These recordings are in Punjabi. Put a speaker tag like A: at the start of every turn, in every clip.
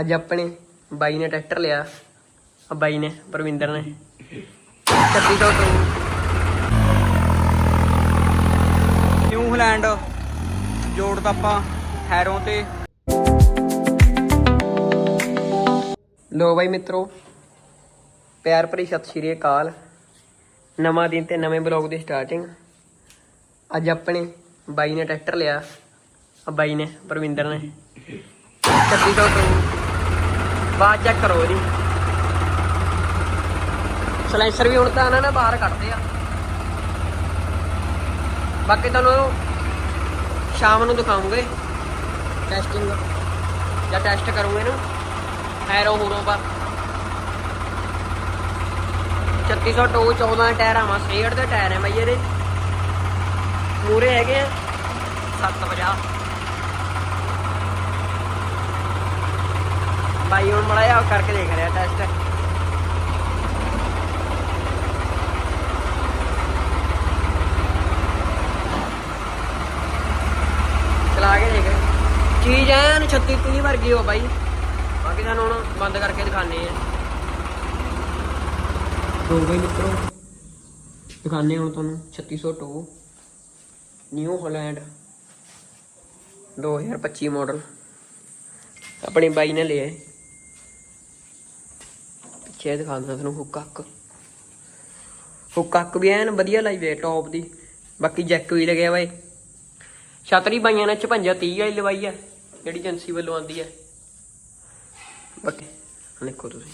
A: ਅੱਜ ਆਪਣੇ ਬਾਈ ਨੇ ਟਰੈਕਟਰ ਲਿਆ। ਆ ਬਾਈ ਨੇ ਪਰਵਿੰਦਰ ਨੇ। 3600 ਤੋਂ
B: ਨਿਊਜ਼ੀਲੈਂਡ ਜੋੜ ਤਾਂ ਆਪਾਂ ਹੈਰੋਂ ਤੇ।
A: ਲੋ ਬਾਈ ਮਿੱਤਰੋ ਪਿਆਰ ਭਰੀ ਸਤਿ ਸ਼੍ਰੀ ਅਕਾਲ। ਨਵਾਂ ਦਿਨ ਤੇ ਨਵੇਂ ਬਲੌਗ ਦੀ ਸਟਾਰਟਿੰਗ ਅੱਜ ਆਪਣੇ ਬਾਈ ਨੇ ਟਰੈਕਟਰ ਲਿਆ। ਆ ਬਾਈ ਨੇ ਪਰਵਿੰਦਰ ਨੇ। 3600 ਤੋਂ ਬਾਅਦ ਚੈੱਕ ਕਰੋ ਇਹਦੀ। ਸਲੈਂਸਰ ਵੀ ਹੁਣ ਤਾਂ ਇਹਨਾਂ ਨੇ ਬਾਹਰ ਕੱਢਦੇ ਆ। ਬਾਕੀ ਤੁਹਾਨੂੰ ਸ਼ਾਮ ਨੂੰ ਦਿਖਾਉਂਗੇ। ਟੈਸਟਿੰਗ ਜਾਂ ਟੈਸਟ ਕਰੂੰਗੇ ਨਾ ਐਰੋ ਹੋਰੋਂ ਪਰ। 3600 ਟੋ 14 ਟਾਇਰ ਆਵਾਂ 66 ਦੇ ਟਾਇਰ ਹੈ ਬਾਈ ਇਹਦੇ। ਮੂਰੇ ਹੈਗੇ ਆ। 750 ਬਾਈ ਹੁਣ ਮੜਾ ਜਾ ਕਰਕੇ ਦੇਖ ਰਿਹਾ ਟੈਸਟ ਚਲਾ ਕੇ ਦੇਖ। ਚੀਜ਼ ਐਨ 36 30 ਵਰਗੀ ਹੋ ਬਾਈ। ਬਾਕੀ ਸਾਨੂੰ ਹੁਣ ਬੰਦ ਕਰਕੇ ਦਿਖਾਣੇ ਆ ਦੋ ਬਈ ਮਿੱਤਰੋ। ਦਿਖਾਣੇ ਹੁਣ ਤੁਹਾਨੂੰ 3602 ਨਿਊ ਹਾਲੈਂਡ। 2025 ਮਾਡਲ ਆਪਣੀ ਬਾਈ ਨੇ ਲਿਆ। ਹੈ। ਦਿਖਾ ਦਿੰਦਾ ਤੁਹਾਨੂੰ ਹੁੱਕ ਹੱਕ ਹੁੱਕ ਹੱਕ ਵੀ ਐਨ ਵਧੀਆ ਲਾਈ ਵੇ ਟੌਪ ਦੀ। ਬਾਕੀ ਜੈਕ ਵੀ ਲੱਗਿਆ ਬਾਈ ਛਤਰੀ ਬਾਈਆਂ ਨੇ 55 30 ਵਾਲੀ ਲਵਾਈ ਆ, ਜਿਹੜੀ ਏਜੰਸੀ ਵੱਲੋਂ ਆਂਦੀ ਹੈ ਬਾਕੀ ਦੇਖੋ ਤੁਸੀਂ।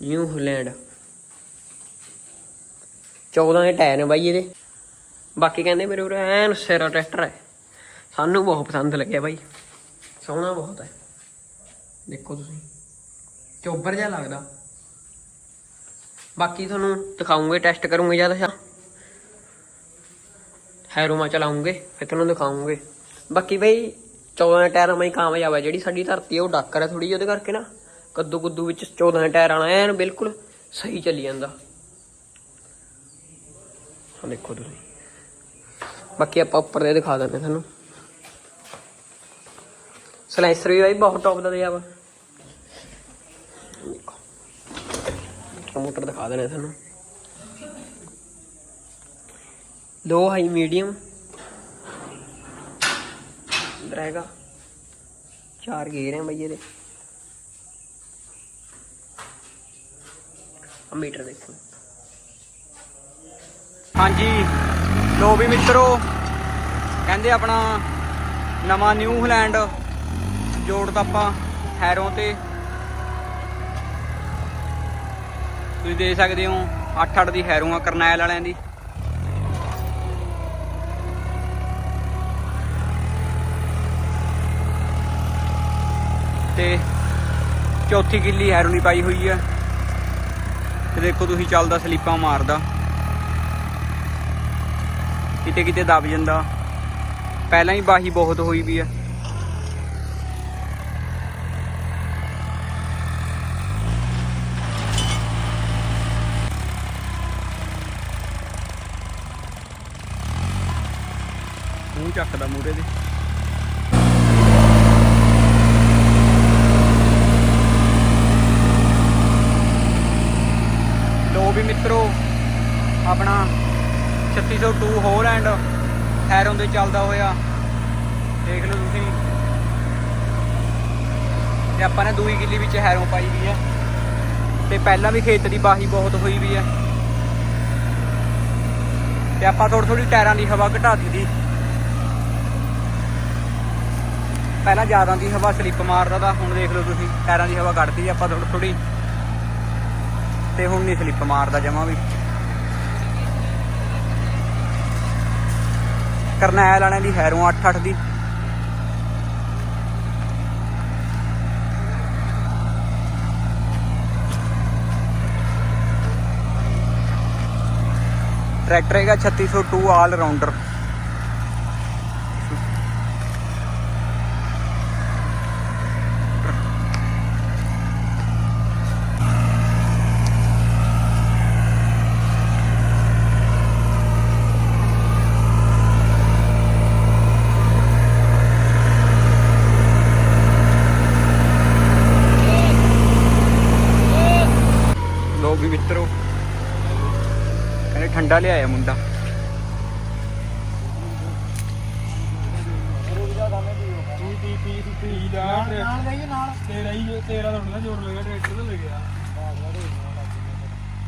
A: New Holland. 14 ਦੇ ਟਾਇਰ ਨੇ ਬਾਈ ਇਹਦੇ। ਬਾਕੀ ਕਹਿੰਦੇ ਮੇਰੇ ਉਰੇ ਐਨ ਸਿਰਾ ਟਰੈਕਟਰ ਹੈ ਸਾਨੂੰ ਬਹੁਤ ਪਸੰਦ ਲੱਗਿਆ ਬਾਈ। ਸੋਹਣਾ ਬਹੁਤ ਹੈ ਦੇਖੋ ਤੁਸੀਂ। ਚੋਬਰ ਜਿਹਾ ਲੱਗਦਾ। ਬਾਕੀ ਤੁਹਾਨੂੰ ਦਿਖਾਉਂਗੇ ਟੈਸਟ ਕਰੂੰਗੇ ਜਦ ਹੈਰੋਮਾ ਚਲਾਉਂਗੇ, ਫਿਰ ਤੁਹਾਨੂੰ ਦਿਖਾਉਂਗੇ। ਬਾਕੀ ਬਈ 14 ਟਾਇਰਾਂ ਮੈਂ ਕਾਮਯਾਬ ਹੈ ਜਿਹੜੀ ਸਾਡੀ ਧਰਤੀ ਉਹ ਡਾਕਰ ਹੈ ਥੋੜੀ ਜਿਹੀ ਉਹਦੇ ਕਰਕੇ ਨਾ। ਕੱਦੂ ਕੁੱਦੂ ਵਿੱਚ 14 ਦੇ ਟਾਇਰ ਆਣਾ ਐਨ ਬਿਲਕੁਲ ਸਹੀ ਚੱਲੀ ਜਾਂਦਾ। ਹਾਂ ਦੇਖੋ ਤੁਸੀਂ। ਬਾਕੀ ਆਪਾਂ ਉੱਪਰ ਦੇ ਦਿਖਾ ਦਿੰਦੇ ਤੁਹਾਨੂੰ। ਸਲਾਈਸਰ ਵੀ ਬਾਈ ਬਹੁਤ ਟੌਪ ਦਾ ਦਿਆ ਵਾ। ਦੇਖੋ ਮੋਟਰ ਦਿਖਾ ਦੇਣੇ ਤੁਹਾਨੂੰ। Low high medium. ਇਧਰ ਚਾਰ ਗੇਅਰ ਹੈ ਬਈ ਇਹਦੇ। ਆ ਮੀਟਰ ਦੇਖੋ।
B: ਹਾਂਜੀ। ਲੋ ਵੀ ਮਿੱਤਰੋ, ਕਹਿੰਦੇ ਆਪਣਾ ਨਵਾਂ ਨਿਊਜ਼ੀਲੈਂਡ ਜੋੜ ਤਾਂ ਆਪਾਂ ਹੈਰੋਂ ਤੇ। ਤੁਸੀਂ ਦੇਖ ਸਕਦੇ ਹੋ 8-8 ਦੀ ਹੈਰੋਂ ਆ ਕਰਨੈਲ ਵਾਲਿਆਂ ਦੀ। ਤੇ ਚੌਥੀ ਕਿੱਲੀ ਹੈਰੋਂ ਦੀ ਪਾਈ ਹੋਈ ਹੈ ਤੇ ਦੇਖੋ ਤੁਸੀਂ ਚੱਲਦਾ ਸਲੀਪਾਂ ਮਾਰਦਾ। ਕਿਤੇ ਕਿਤੇ ਦਬ ਜਾਂਦਾ। ਪਹਿਲਾਂ ਹੀ ਬਾਹੀ ਬਹੁਤ ਹੋਈ ਵੀ ਹੈ ਚੱਕਦਾ ਮੂਰੇ ਦੇ। ਲੋ ਵੀ ਮਿੱਤਰੋ, ਆਪਣਾ 3602 ਐਂਡ ਹੈਰੋਂ ਦੇ ਚੱਲਦਾ ਹੋਇਆ। ਦੇਖ ਲਓ ਤੁਸੀਂ। ਤੇ ਆਪਾਂ ਨੇ ਦੂਈ ਕਿੱਲੀ ਵਿੱਚ ਹੈਰੋਂ ਪਾਈ ਵੀ ਹੈ। ਤੇ ਪਹਿਲਾਂ ਵੀ ਖੇਤ ਦੀ ਬਾਹੀ ਬਹੁਤ ਹੋਈ ਵੀ ਹੈ। ਤੇ ਆਪਾਂ ਥੋੜੀ ਥੋੜੀ ਟਾਇਰਾਂ ਦੀ ਹਵਾ ਘਟਾ ਦਿੱਤੀ। ਪਹਿਲਾਂ ਜ਼ਿਆਦਾ ਦੀ ਹਵਾ ਸਲਿੱਪ ਮਾਰਦਾ ਤਾਂ ਹੁਣ ਦੇਖ ਲਓ ਤੁਸੀਂ ਟਾਇਰਾਂ ਦੀ ਹਵਾ ਕੱਢਦੀ ਆਪਾਂ ਥੋੜੀ ਥੋੜੀ ਤੇ ਹੁਣ ਨਹੀਂ ਸਲਿੱਪ ਮਾਰਦਾ ਜਮਾ ਵੀ। ਕਰਨੈਲ ਵਾਲਿਆਂ ਦੀ ਹੈਰੋਂ 8-8 ਦੀ। ਟਰੈਕਟਰ ਹੈਗਾ 3602 ਆਲ ਰਾਉਂਡਰ ਵੀ ਮਿੱਤਰੋ ਕਹਿੰਦੇ ਠੰਡਾ ਲਿਆਇਆ ਮੁੰਡਾ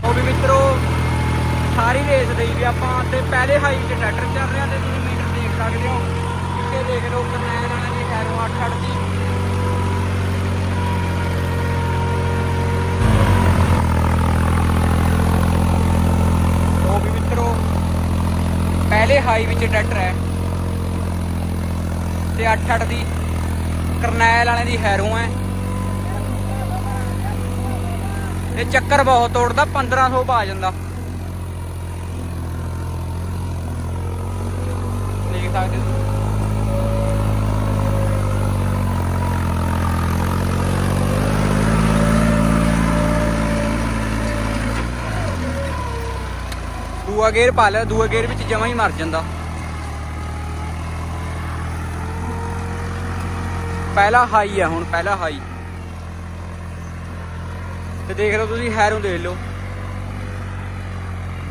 B: ਉਹ ਵੀ ਮਿੱਤਰੋ ਸਾਰੀ ਰੇਸ ਦੇ ਵੀ ਆਪਾਂ ਤੇ ਪਹਿਲੇ ਹਾਈ ਤੇ ਟਰੈਕਟਰ ਚੱਲ ਰਿਹਾ ਤੇ ਤੁਸੀਂ ਮੀਟਰ ਦੇਖ ਸਕਦੇ ਹੋ ਇੱਥੇ ਦੇਖ ਲਓ ਕਰਨੈਲ ਵਾਲੇ ਦੀ ਐਰੋ 8 8 ਦੀ ਪਹਿਲੇ ਹਾਈ ਵਿੱਚ ਟਰੈਕਟਰ ਹੈ। ਤੇ 88 ਦੀ ਕਰਨੈਲ ਵਾਲੇ ਦੀ ਹੈਰੋ ਹੈ। ਇਹ ਚੱਕਰ ਬਹੁਤ ਤੋੜਦਾ 1500 ਪਾ ਜਾਂਦਾ। ਦੇਖ ਸਕਦੇ ਹੋ ਦੂਆ ਗੇਅਰ ਪਾ ਲਿਆ ਦੂਆ ਗੇਅਰ ਵਿੱਚ ਜਮਾ ਹੀ ਮਰ ਜਾਂਦਾ। ਪਹਿਲਾ ਹਾਈ ਹੈ ਹੁਣ, ਪਹਿਲਾ ਹਾਈ ਤੇ ਦੇਖ ਲਓ ਤੁਸੀਂ, ਹੈਰੋਂ ਦੇਖ ਲਓ।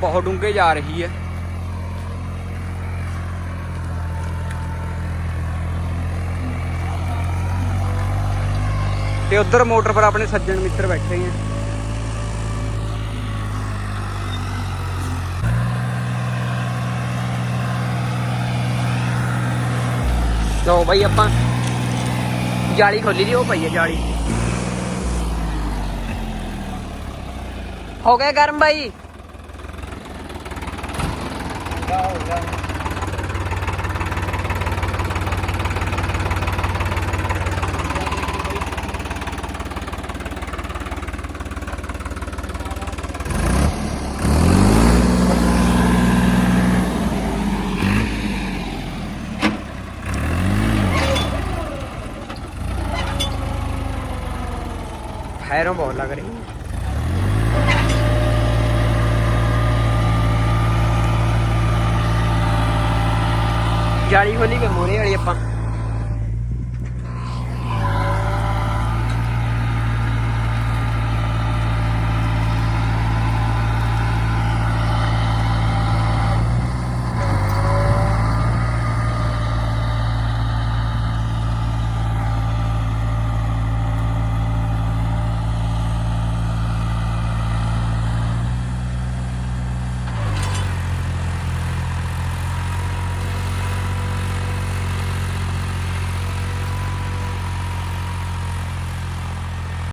B: ਬਹੁਤ ਡੂੰਘੇ ਜਾ ਰਹੀ ਹੈ। ਤੇ ਉਧਰ ਮੋਟਰ ਪਰ ਆਪਣੇ ਸੱਜਣ ਮਿੱਤਰ ਬੈਠੇ ਆ।
A: ਲਓ ਬਾਈ ਆਪਾਂ ਜਾਲੀ ਖੋਲੀ ਦੀ ਉਹ ਪਈ ਹੈ ਜਾਲੀ ਹੋ ਗਿਆ ਗਰਮ ਬਾਈ ਹੈਰੋਂ ਬਹੁਤ ਲੱਗ ਰਹੀ। ਹੈ ਜਾਲੀ ਖੋਲੀ ਕੇ ਮੋਰੇ ਵਾਲੀ ਆਪਾਂ।